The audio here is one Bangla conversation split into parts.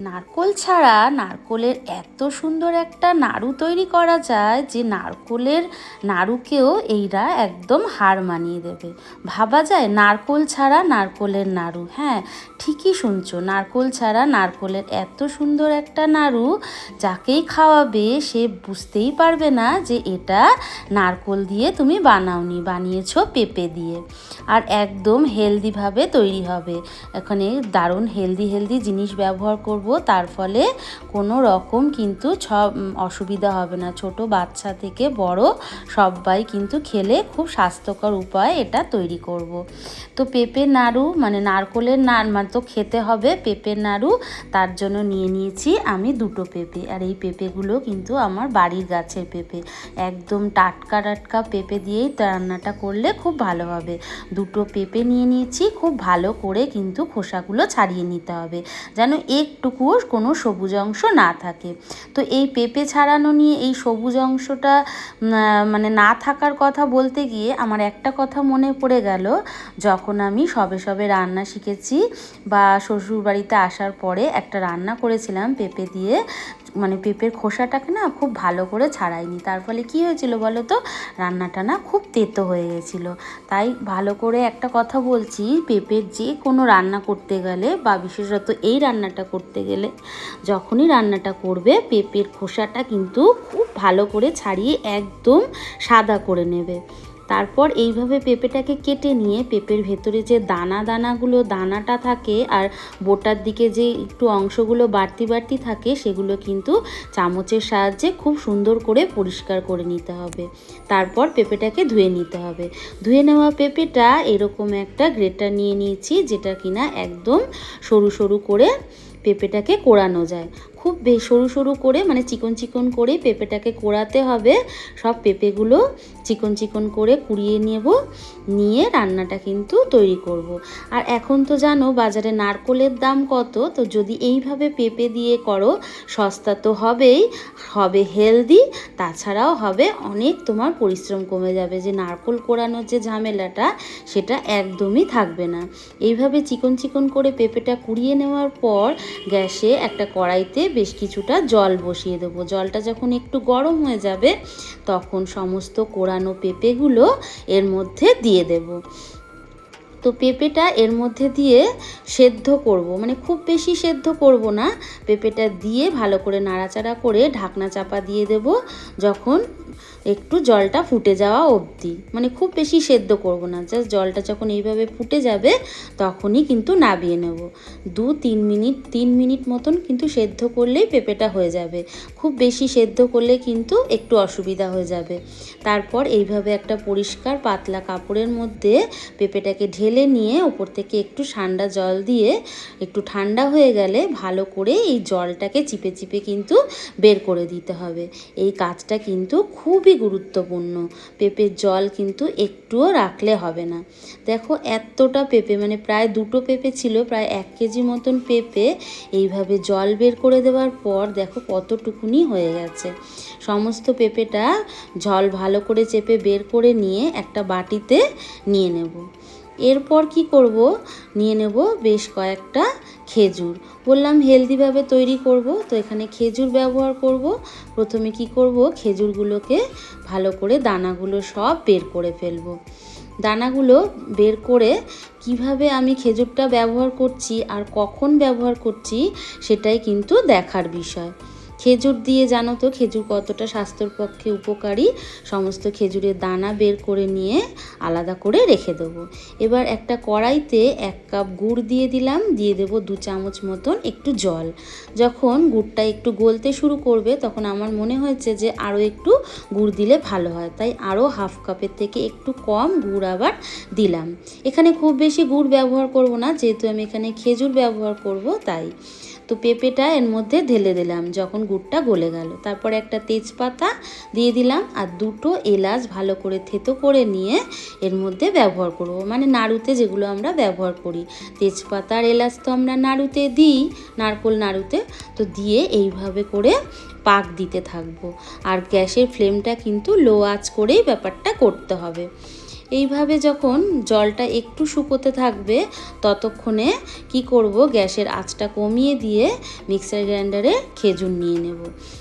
নারকোল ছাড়া নারকোলের এত সুন্দর একটা নাড়ু তৈরি করা যায় যে নারকোলের নাড়ুকেও এইরা একদম হার মানিয়ে দেবে। ভাবা যায় নারকোল ছাড়া নারকোলের নাড়ু হ্যাঁ ঠিকই শুনছো, নারকোল ছাড়া নারকোলের এত সুন্দর একটা নাড়ু যাকেই খাওয়াবে সে বুঝতেই পারবে না যে এটা নারকোল দিয়ে তুমি বানাওনি, বানিয়েছো পেঁপে দিয়ে। আর একদম হেলদিভাবে তৈরি হবে। এখানে দারুণ হেলদি হেলদি জিনিস ব্যবহার করব তার ফলে কোনো রকম কিন্তু সব অসুবিধা হবে না। ছোট বাচ্চা থেকে বড় সবাই কিন্তু খেলে খুব স্বাস্থ্যকর উপায় এটা তৈরি করব। তো পেঁপে নাড়ু মানে নারকোলের না মানে তো খেতে হবে পেঁপের নাড়ু, তার জন্য নিয়ে নিয়েছি আমি দুটো পেঁপে। আর এই পেঁপেগুলো কিন্তু আমার বাড়ির গাছের পেঁপে। একদম টাটকা টাটকা পেঁপে দিয়েই রান্নাটা করলে খুব ভালো হবে। দুটো পেঁপে নিয়ে নিয়েছি, খুব ভালো করে কিন্তু খোসাগুলো ছাড়িয়ে নিতে হবে। যেন একটুকুও কোনো সবুজ অংশ না থাকে। তো এই পেঁপে ছাড়ানো নিয়ে এই সবুজ অংশটা মানে না থাকার কথা বলতে গিয়ে আমার একটা কথা মনে পড়ে গেল। যখন আমি সবে সবে রান্না শিখেছি বা শ্বশুর বাড়িতে আসার পরে একটা রান্না করেছিলাম পেঁপে দিয়ে মানে পেঁপের খোসাটাকে না খুব ভালো করে ছাড়াইনি। তার ফলে কী হয়েছিল বলো তো? রান্নাটা না খুব তেতো হয়ে গেছিল। তাই ভালো করে একটা কথা বলছি, পেঁপের যে কোনো রান্না করতে গেলে বা বিশেষত এই রান্নাটা করতে গেলে যখনই রান্নাটা করবে, পেঁপের খোসাটা কিন্তু খুব ভালো করে ছাড়িয়ে একদম সাদা করে নেবে। তারপর এইভাবে পেঁপেটাকে কেটে নিয়ে, পেঁপের ভেতরে যে দানা দানাগুলো, দানাটা থাকে আর বোটার দিকে যে একটু অংশগুলো বাড়তি বাড়তি থাকে, সেগুলো কিন্তু চামচের সাহায্যে খুব সুন্দর করে পরিষ্কার করে নিতে হবে। তারপর পেঁপেটাকে ধুয়ে নিতে হবে। ধুয়ে নেওয়া পেঁপেটা এরকম একটা গ্রেটার নিয়ে নিয়েছি, যেটা কিনা একদম সরু সরু করে পেঁপেটাকে কোড়ানো যায়। খুব সরু সরু করে মানে চিকন চিকন করে পেঁপেটাকে কোড়াতে হবে। সব পেঁপেগুলো চিকন চিকন করে কুড়িয়ে নেব, নিয়ে রান্নাটা কিন্তু তৈরি করব। আর এখন তো জানো, বাজারে নারকোলের দাম কত? তো যদি এইভাবে পেঁপে দিয়ে করো, সস্তা তো হবেই, হবে হেলদি, তাছাড়াও হবে অনেক তোমার পরিশ্রম কমে যাবে। যে নারকোল কোড়ানোর যে ঝামেলাটা, সেটা একদমই থাকবে না। এইভাবে চিকন চিকন করে পেঁপেটা কুড়িয়ে নেওয়ার পর, গ্যাসে একটা কড়াইতে বেশ কিছুটা জল বসিয়ে দেবো। জলটা যখন একটু গরম হয়ে যাবে, তখন সমস্ত কোরানো পেঁপেগুলো এর মধ্যে দিয়ে দেব। তো পেঁপেটা এর মধ্যে দিয়ে সেদ্ধ করব। মানে খুব বেশি সেদ্ধ করব না। পেঁপেটা দিয়ে ভালো করে নাড়াচাড়া করে ঢাকনা চাপা দিয়ে দেব। যখন একটু জলটা ফুটে যাওয়া অবধি। মানে খুব বেশি সেদ্ধ করব না জাস্ট জলটা যখন এইভাবে ফুটে যাবে, তখনই কিন্তু নাবিয়ে নেব। দু, তিন মিনিট তিন মিনিট মতন কিন্তু সেদ্ধ করলেই পেঁপেটা হয়ে যাবে। খুব বেশি সেদ্ধ করলে কিন্তু একটু অসুবিধা হয়ে যাবে। তারপর এইভাবে একটা পরিষ্কার পাতলা কাপড়ের মধ্যে পেঁপেটাকে ঢেলে নিয়ে ওপর থেকে একটু ঠান্ডা জল দিয়ে একটু ঠান্ডা হয়ে গেলে ভালো করে এই জলটাকে চিপে চিপে কিন্তু বের করে দিতে হবে। এই কাজটা কিন্তু খুবই গুরুত্বপূর্ণ। পেঁপের জল কিন্তু একটুও রাখলে হবে না। দেখো এতটা পেঁপে মানে প্রায় দুটো পেঁপে ছিল, প্রায় এক কেজি মতন পেঁপে এইভাবে জল বের করে দেওয়ার পর দেখো কতটুকুনি হয়ে গেছে। সমস্ত পেঁপেটা জল ভালো করে চেপে বের করে নিয়ে একটা বাটিতে নিয়ে নেব। এরপর কি করব? নিয়ে নেব বেশ কয়েকটা খেজুর। বললাম হেলদিভাবে তৈরি করব, তো এখানে খেজুর ব্যবহার করব। প্রথমে কি করব? খেজুরগুলোকে ভালো করে দানাগুলো সব বের করে ফেলব। দানাগুলো বের করে কীভাবে আমি খেজুরটা ব্যবহার করছি আর কখন ব্যবহার করছি সেটাই কিন্তু দেখার বিষয়। খেজুর দিয়ে জানো তো, খেজুর কতটা স্বাস্থ্যর পক্ষে উপকারী? সমস্ত খেজুরের দানা বের করে নিয়ে আলাদা করে রেখে দেবো। এবার একটা কড়াইতে এক কাপ গুড় দিয়ে দিলাম, দিয়ে দেবো দু চামচ মতন একটু জল। যখন গুড়টা একটু গলতে শুরু করবে, তখন আমার মনে হয়েছে যে আরও একটু গুড় দিলে ভালো হয়। তাই আরও হাফ কাপের থেকে একটু কম গুড় আবার দিলাম। এখানে খুব বেশি গুড় ব্যবহার করব না, যেহেতু আমি এখানে খেজুর ব্যবহার করব, তাই। তো পেঁপেটা এর মধ্যে ঢেলে দিলাম যখন গুড়টা গলে গেল। তারপর একটা তেজপাতা দিয়ে দিলাম আর দুটো এলাচ ভালো করে থেতো করে নিয়ে এর মধ্যে ব্যবহার করব। মানে নাড়ুতে যেগুলো আমরা ব্যবহার করি। তেজপাতার এলাচ তো আমরা নাড়ুতে দিই, নারকোল নাড়ুতে। তো দিয়ে এইভাবে করে পাক দিতে থাকব। আর গ্যাসের ফ্লেমটা কিন্তু লো আঁচ করেই ব্যাপারটা করতে হবে। এইভাবে যখন জলটা একটু শুকোতে থাকবে, ততক্ষণে কি করব? গ্যাসের আঁচটা কমিয়ে দিয়ে মিক্সার গ্রাইন্ডারে খেজুর নিয়ে নেব।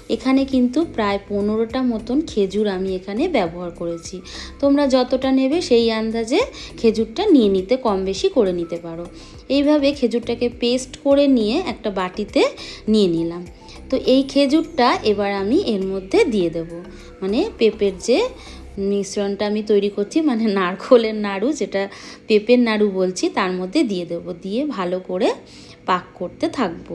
এখানে কিন্তু প্রায় পনেরোটা মতন খেজুর আমি এখানে ব্যবহার করেছি। তোমরা যতটা নেবে সেই আন্দাজে খেজুরটা নিয়ে নিতে কম বেশি করে নিতে পারো। এইভাবে খেজুরটাকে পেস্ট করে নিয়ে একটা বাটিতে নিয়ে নিলাম। তো এই খেজুরটা এবার আমি এর মধ্যে দিয়ে দেব। মানে পেঁপের যে মিশ্রণটা আমি তৈরি করছি মানে নারকোলের নাড়ু যেটা পেঁপের নাড়ু বলছি, তার মধ্যে দিয়ে দেব। দিয়ে ভালো করে পাক করতে থাকব।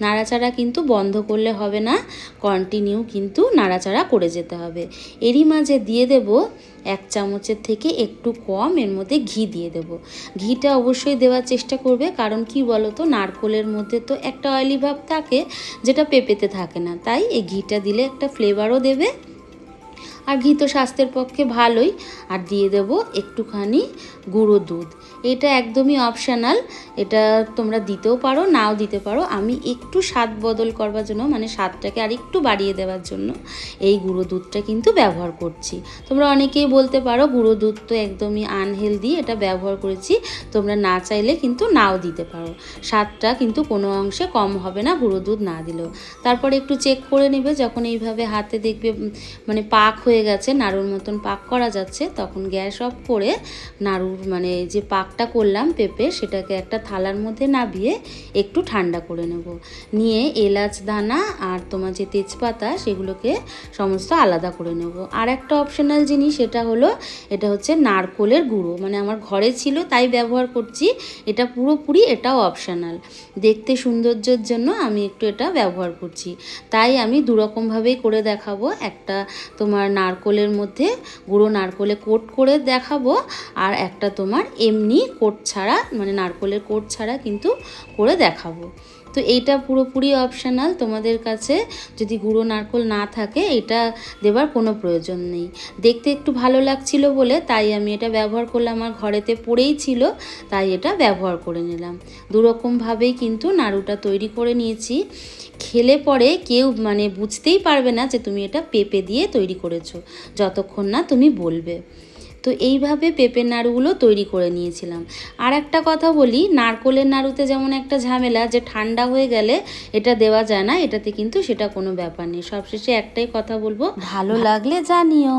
নাড়াচাড়া কিন্তু বন্ধ করলে হবে না কন্টিনিউ কিন্তু নাড়াচাড়া করে যেতে হবে। এরই মাঝে দিয়ে দেব এক চামচের থেকে একটু কম, এর মধ্যে ঘি দিয়ে দেব। ঘিটা অবশ্যই দেওয়ার চেষ্টা করবে, কারণ কি বলো তো নারকোলের মধ্যে তো একটা অয়েলি ভাব থাকে, যেটা পেঁপেতে থাকে না। তাই এই ঘিটা দিলে একটা ফ্লেভারও দেবে। আর ঘি তো স্বাস্থ্যের পক্ষে ভালোই। আর দিয়ে দেব একটুখানি গুঁড়ো দুধ। এটা একদমই অপশানাল এটা তোমরা দিতেও পারো, নাও দিতে পারো। আমি একটু স্বাদ বদল করবার জন্য মানে স্বাদটাকে আর একটু বাড়িয়ে দেওয়ার জন্য এই গুঁড়ো দুধটা কিন্তু ব্যবহার করছি। তোমরা অনেকেই বলতে পারো, গুঁড়ো দুধ তো একদমই আনহেলদি এটা ব্যবহার করেছি। তোমরা না চাইলে কিন্তু নাও দিতে পারো। স্বাদটা কিন্তু কোনো অংশে কম হবে না, গুঁড়ো দুধ না দিলেও। তারপরে একটু চেক করে নেবে, যখন এইভাবে হাতে দেখবে মানে পাক হয়ে গেছে, নাড়ুর মতন পাক করা যাচ্ছে, তখন গ্যাস অফ করে নাড়ুর মানে যে পাকটা করলাম পেঁপে, সেটাকে একটা থালার মধ্যে নাবিয়ে একটু ঠান্ডা করে নেব। নিয়ে এলাচ দানা আর তোমার যে তেজপাতা, সেগুলোকে সমস্ত আলাদা করে নেব। আর একটা অপশনাল জিনিস, সেটা হলো, এটা হচ্ছে নারকোলের গুঁড়ো। মানে আমার ঘরে ছিল, তাই ব্যবহার করছি। এটা পুরোপুরি এটাও অপশনাল দেখতে সৌন্দর্যের জন্য আমি একটু এটা ব্যবহার করছি। তাই আমি দুরকমভাবেই করে দেখাবো। একটা তোমার নারকোলের মধ্যে গুঁড়ো নারকোলে কোট করে দেখাবো। আর একটা তোমার এমনি কোট ছাড়া মানে নারকোলের কোট ছাড়া কিন্তু করে দেখাবো। তো এইটা পুরোপুরি অপশনাল তোমাদের কাছে যদি গুঁড়ো নারকোল না থাকে এটা দেবার কোনো প্রয়োজন নেই। দেখতে একটু ভালো লাগছিল বলে তাই আমি এটা ব্যবহার করলাম, আমার ঘরেতে পড়েই ছিল, তাই এটা ব্যবহার করে নিলাম। দুরকমভাবেই কিন্তু নাড়ুটা তৈরি করে নিয়েছি। খেলে পরে কেউ মানে বুঝতেই পারবে না যে তুমি এটা পেঁপে দিয়ে তৈরি করেছ, যতক্ষণ না তুমি বলবে। তো এইভাবে পেঁপের নাড়ুগুলো তৈরি করে নিয়েছিলাম। আর একটা কথা বলি, নারকোলের নাড়ুতে যেমন একটা ঝামেলা যে ঠান্ডা হয়ে গেলে এটা দেওয়া যায় না, এটাতে কিন্তু সেটা কোনো ব্যাপার নেই। সবশেষে একটাই কথা বলব, ভালো লাগলে জানিও।